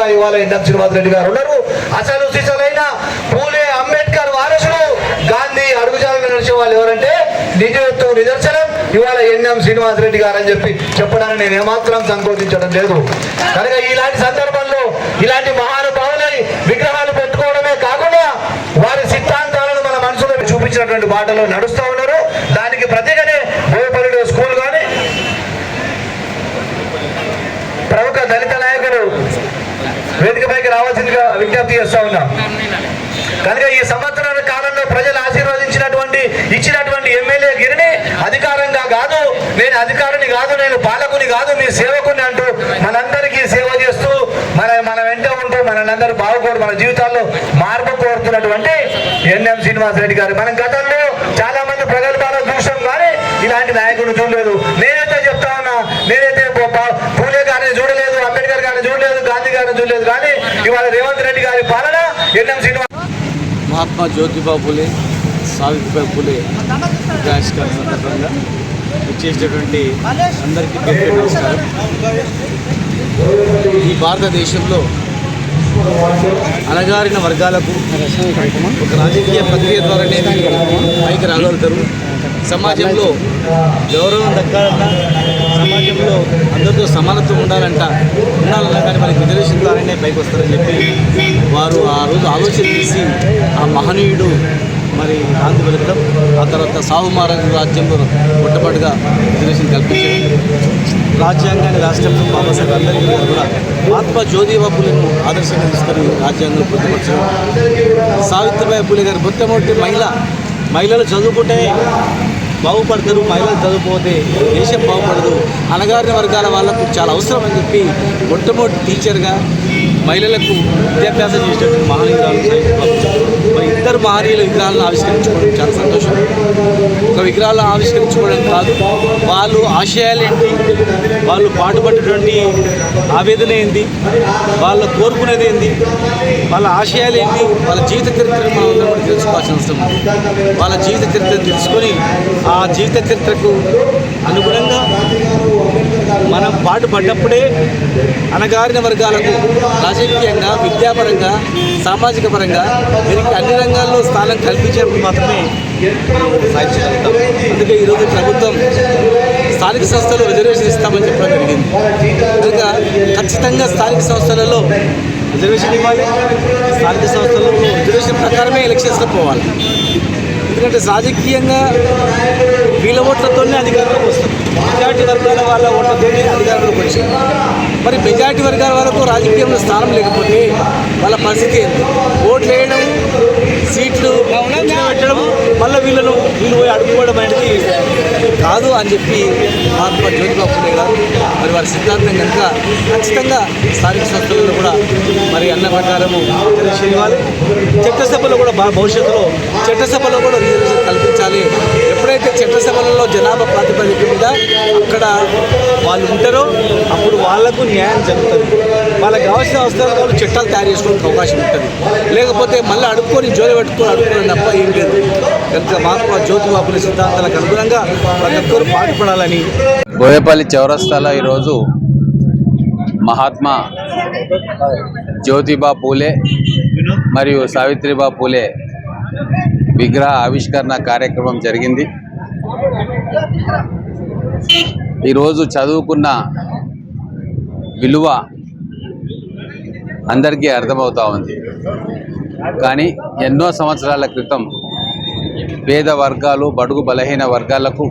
పాలకుడుగా ఇవాళ ఇండం శ్రీనివాస్ రెడ్డి గారు ఉన్నారు. అసలు సిసలైన పూలే అంబేద్కర్ వారసుడు గాంధీ అడుగుజాలను నడిచే వాళ్ళు ఎవరంటే నిజత్వ నిదర్శనం ఇవాళ ఎన్ఎం శ్రీనివాస్ రెడ్డి గారు అని చెప్పి చెప్పడానికి నేను ఏమాత్రం సంకోచించడం లేదు. కనుక ఇలాంటి సందర్భంలో ఇలాంటి మహానుభావులని విగ్రహాలు పెట్టుకోవడమే కాకుండా వారి సిద్ధాంతాలను మన మనసులో చూపించినటువంటి బాటలో నడుస్తూ ఉన్నారు. దానికి ప్రతిగానే బోయపల్లిలో స్కూల్ కానీ ప్రముఖ దళిత నాయకులు వేదికపైకి రావాల్సిందిగా విజ్ఞప్తి చేస్తా ఉన్నాం. కనుక ఈ సంవత్సరాల కాలంలో ప్రజలు ఆశీర్వదించినటువంటి ఇచ్చినటువంటి ఎమ్మెల్యే గిరిని అధికారంగా కాదు నేను అధికారిని కాదు నేను పాలకుని కాదు మీ సేవకుని అంటూ మనందరికీ సేవ చేస్తూ మన మన వెంట ఉంటూ మనందరూ బాగుకోరు మన జీవితాల్లో మార్పు కోరుతున్నటువంటి ఎన్ఎం శ్రీనివాస్ రెడ్డి గారు. మనం గతంలో చాలా మంది ప్రగల్భాలు చూసాం కానీ ఇలాంటి నాయకుడు చూడలేదు. నేనైతే చెప్తా ఉన్నా నేనైతే ప- ప- పూలే గారిని చూడలేదు అంబేద్కర్ గారిని చూడలేదు గాంధీ గారిని చూడలేదు కానీ ఇవాళ రేవంత్ రెడ్డి గారి పాలన ఎన్ఎం శ్రీనివాస్ మహాత్మా జ్యోతిబా ఫులే సావిత్రిబాయి ఫులే ఆవిష్కరణ సందర్భంగా ఇచ్చేటటువంటి అందరికీ పేరు నమస్కారం. ఈ భారతదేశంలో అణగారిన వర్గాలకు ఒక రాజకీయ ప్రక్రియ ద్వారానే పైకి రాగలుగుతారు. సమాజంలో గౌరవం దక్కాలన్నా సమాజంలో అందరితో సమానత్వం ఉండాలంట. ఉండాలన్నా కానీ మనకి రిజర్వేషన్ ద్వారానే పైకి వస్తారని చెప్పి వారు ఆ రోజు ఆలోచన చేసి ఆ మహనీయుడు మరి గాంధీ వెళ్ళడం ఆ తర్వాత సాహు మహారాజు రాజ్యంలో మొట్టమొదటిగా రిజర్వేషన్ కల్పించడం రాజ్యాంగాన్ని రాష్ట్రంలో బాబాసాహెబ్ అంబేద్కర్ గారు కూడా మహాత్మా జ్యోతిబా ఫులేను ఆదర్శంగా తీసుకొని రాజ్యాంగంలో పొందుపరచడం సావిత్రిబాయి ఫులే గారు మొట్టమొదటి మహిళ. మహిళలు చదువుకుంటే బాగుపడతారు మహిళలు చదువుపోతే దేశం బాగుపడదు. అణగారిన వర్గాల వాళ్ళకు చాలా అవసరం అని చెప్పి మొట్టమొదటి టీచర్గా మహిళలకు విద్యాభ్యాసం చేసేటువంటి మహనీయురాలు మరి ఇద్దరు మహనీయుల విగ్రహాలను ఆవిష్కరించుకోవడం చాలా సంతోషం. ఒక విగ్రహాలను ఆవిష్కరించుకోవడం కాదు వాళ్ళు ఆశయాలు ఏంటి? వాళ్ళు పాటుపడేటువంటి ఆవేదన ఏంటి? వాళ్ళ కోరుకునేది ఏంటి? వాళ్ళ ఆశయాలు ఏంటి? వాళ్ళ జీవిత చరిత్రను మనం అందరం కూడా తెలుసుకోవాల్సిన అవసరం ఉంది. వాళ్ళ జీవిత చరిత్రను తెలుసుకొని ఆ జీవిత చరిత్రకు అనుగుణంగా మనం పాటుపడ్డప్పుడే అణగారిన వర్గాలకు రాజకీయంగా విద్యాపరంగా సామాజిక పరంగా వీరికి అన్ని రంగాల్లో స్థానం కల్పించినప్పుడు మాత్రమే సాధించగలుగుతాం. అందుకే ఈరోజు ప్రభుత్వం స్థానిక సంస్థలు రిజర్వేషన్ ఇస్తామని చెప్పడం జరిగింది. కనుక ఖచ్చితంగా స్థానిక సంస్థలలో రిజర్వేషన్ ఇవ్వాలి. స్థానిక సంస్థలలో రిజర్వేషన్ ప్రకారమే ఎలక్షన్స్లో పోవాలి. ఎందుకంటే రాజకీయంగా వీళ్ళ ఓట్లతోనే అధికారంలోకి వస్తారు మెజార్టీ వర్గాల వాళ్ళ ఓట్లతోనే అధికారంలోకి వచ్చింది మరి మెజార్టీ వర్గాల వాళ్ళకు రాజకీయంలో స్థానం లేకపోతే వాళ్ళ పరిస్థితి ఏంటి? ఓట్లు వేయడం సీట్లు పెట్టడం మళ్ళీ వీళ్ళను వీళ్ళు పోయి అడుక్కోవడం అనేది కాదు అని చెప్పి మహాత్మా జ్యోతిబా ఫులే గారు మరి వారి సిద్ధాంతం కనుక ఖచ్చితంగా స్థానిక సంస్థలలో కూడా మరి అన్న ప్రకారము ఇవ్వాలి చట్టసభలో కూడా భవిష్యత్తులో చట్టసభలో కూడా రిజర్వేషన్ కల్పించాలి. ఎప్పుడైతే చట్టసభలలో జనాభా ప్రాతిపదిక మీద అక్కడ వాళ్ళు ఉంటారో అప్పుడు వాళ్ళకు న్యాయం జరుగుతుంది. వాళ్ళకి కావాల్సిన అవసరాలు వాళ్ళు చట్టాలు తయారు చేసుకోవడానికి అవకాశం ఉంటుంది. లేకపోతే మళ్ళీ అడుక్కొని జోలి పెట్టుకొని అడుక్కోవడం తప్ప ఏం లేదు. కనుక మహాత్మా జ్యోతిబాపుల సిద్ధాంతాలకు అనుగుణంగా ప్రతి ఒక్కరు పాటుపడాలని బోయపల్లి చౌరస్తాలో ఈరోజు మహాత్మా జ్యోతిబా పూలే మరియు సావిత్రిబా పూలే విగ్రహ ఆవిష్కరణ కార్యక్రమం జరిగింది. ఈరోజు చదువుకున్న విలువ అందరికీ అర్థమవుతా ఉంది. కానీ ఎన్నో సంవత్సరాల క్రితం పేద వర్గాలు బడుగు బలహీన వర్గాలకు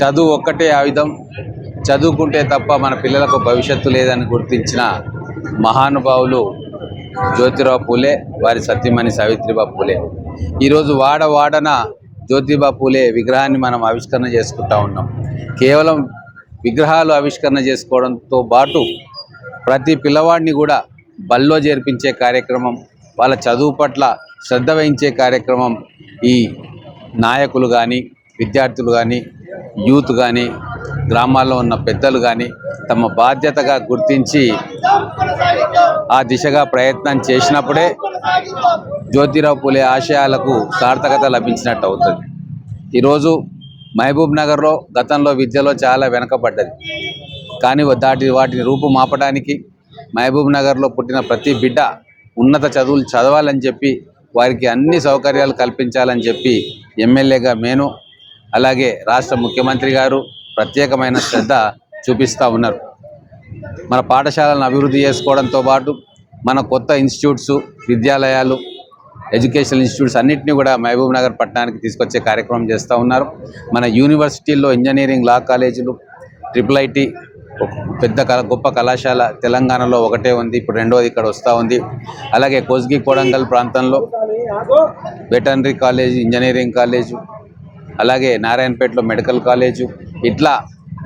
చదువు ఒక్కటే ఆయుధం. చదువుకుంటే తప్ప మన పిల్లలకు భవిష్యత్తు లేదని గుర్తించిన మహానుభావులు జ్యోతిరావు పూలే వారి సత్యమణి సావిత్రిబాబు పూలే. ఈరోజు వాడ వాడన జ్యోతిబా పూలే విగ్రహాన్ని మనం ఆవిష్కరణ చేసుకుంటా ఉన్నాం. కేవలం విగ్రహాలు ఆవిష్కరణ చేసుకోవడంతో పాటు ప్రతి పిల్లవాడిని కూడా బల్లో చేర్పించే కార్యక్రమం వాళ్ళ చదువు పట్ల శ్రద్ధ వహించే కార్యక్రమం ఈ నాయకులు కానీ విద్యార్థులు కానీ యూత్ కానీ గ్రామాల్లో ఉన్న పెద్దలు కానీ తమ బాధ్యతగా గుర్తించి ఆ దిశగా ప్రయత్నం చేసినప్పుడే జ్యోతిరావు పులే ఆశయాలకు సార్థకత లభించినట్టు అవుతుంది. ఈరోజు మహబూబ్ నగర్లో గతంలో విద్యలో చాలా వెనకబడ్డది. కానీ దాటి వాటిని రూపుమాపడానికి మహబూబ్ నగర్లో పుట్టిన ప్రతి బిడ్డ ఉన్నత చదువులు చదవాలని చెప్పి వారికి అన్ని సౌకర్యాలు కల్పించాలని చెప్పి ఎమ్మెల్యేగా నేను అలాగే రాష్ట్ర ముఖ్యమంత్రి గారు ప్రత్యేకమైన శ్రద్ధ చూపిస్తూ ఉన్నారు. మన పాఠశాలను అభివృద్ధి చేసుకోవడంతో పాటు మన కొత్త ఇన్స్టిట్యూట్స్ విద్యాలయాలు ఎడ్యుకేషనల్ ఇన్స్టిట్యూట్స్ అన్నింటినీ కూడా మహబూబ్ నగర్ పట్టణానికి తీసుకొచ్చే కార్యక్రమం చేస్తూ ఉన్నారు. మన యూనివర్సిటీల్లో ఇంజనీరింగ్ లా కాలేజీలు ట్రిపుల్ ఐటీ పెద్ద కళ గొప్ప కళాశాల తెలంగాణలో ఒకటే ఉంది. ఇప్పుడు రెండోది ఇక్కడ వస్తూ ఉంది. అలాగే కోస్గి కొడంగల్ ప్రాంతంలో వెటర్నరీ కాలేజ్ ఇంజనీరింగ్ కాలేజు అలాగే నారాయణపేటలో మెడికల్ కాలేజు. ఇట్లా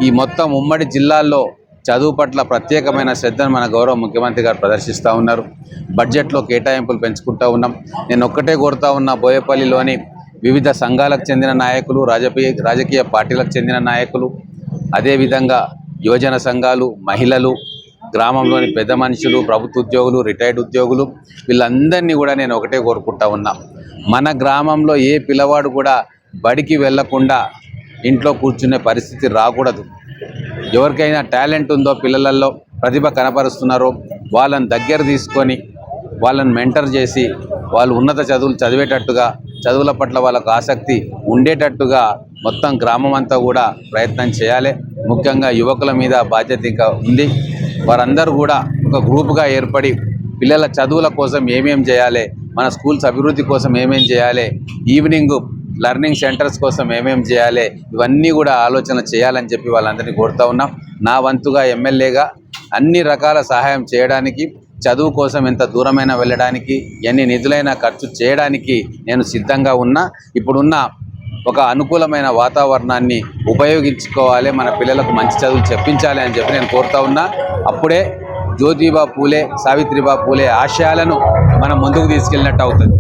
ఈ మొత్తం ఉమ్మడి జిల్లాల్లో చదువు పట్ల ప్రత్యేకమైన శ్రద్ధను మన గౌరవ ముఖ్యమంత్రి గారు ప్రదర్శిస్తూ ఉన్నారు. బడ్జెట్లో కేటాయింపులు పెంచుకుంటూ ఉన్నాం. నేను ఒక్కటే కోరుతా ఉన్నా బోయపల్లిలోని వివిధ సంఘాలకు చెందిన నాయకులు రాజకీయ రాజకీయ పార్టీలకు చెందిన నాయకులు అదేవిధంగా యువజన సంఘాలు మహిళలు గ్రామంలోని పెద్ద మనుషులు ప్రభుత్వ ఉద్యోగులు రిటైర్డ్ ఉద్యోగులు వీళ్ళందరినీ కూడా నేను ఒకటే కోరుకుంటా ఉన్నా. మన గ్రామంలో ఏ పిల్లవాడు కూడా బడికి వెళ్ళకుండా ఇంట్లో కూర్చునే పరిస్థితి రాకూడదు. ఎవరికైనా టాలెంట్ ఉందో పిల్లలలో ప్రతిభ కనపరుస్తున్నారో వాళ్ళని దగ్గర తీసుకొని వాళ్ళని మెంటర్ చేసి వాళ్ళు ఉన్నత చదువులు చదివేటట్టుగా చదువుల పట్ల వాళ్ళకు ఆసక్తి ఉండేటట్టుగా మొత్తం గ్రామం అంతా కూడా ప్రయత్నం చేయాలి. ముఖ్యంగా యువకుల మీద బాధ్యత ఇంకా ఉంది. వారందరూ కూడా ఒక గ్రూపుగా ఏర్పడి పిల్లల చదువుల కోసం ఏమేం చేయాలి మన స్కూల్స్ అభివృద్ధి కోసం ఏమేం చేయాలి ఈవినింగ్ లెర్నింగ్ సెంటర్స్ కోసం ఏమేం చేయాలి ఇవన్నీ కూడా ఆలోచన చేయాలని చెప్పి వాళ్ళందరినీ కోరుతా ఉన్నాం. నా వంతుగా ఎమ్మెల్యేగా అన్ని రకాల సహాయం చేయడానికి చదువు కోసం ఎంత దూరమైనా వెళ్ళడానికి ఎన్ని నిధులైనా ఖర్చు చేయడానికి నేను సిద్ధంగా ఉన్నా. ఇప్పుడున్న ఒక అనుకూలమైన వాతావరణాన్ని ఉపయోగించుకోవాలి మన పిల్లలకు మంచి చదువులు చెప్పించాలి అని చెప్పి నేను కోరుతా ఉన్నా. అప్పుడే జ్యోతిబా పూలే సావిత్రిబా పూలే ఆశయాలను మనం ముందుకు తీసుకెళ్ళినట్టు అవుతుంది.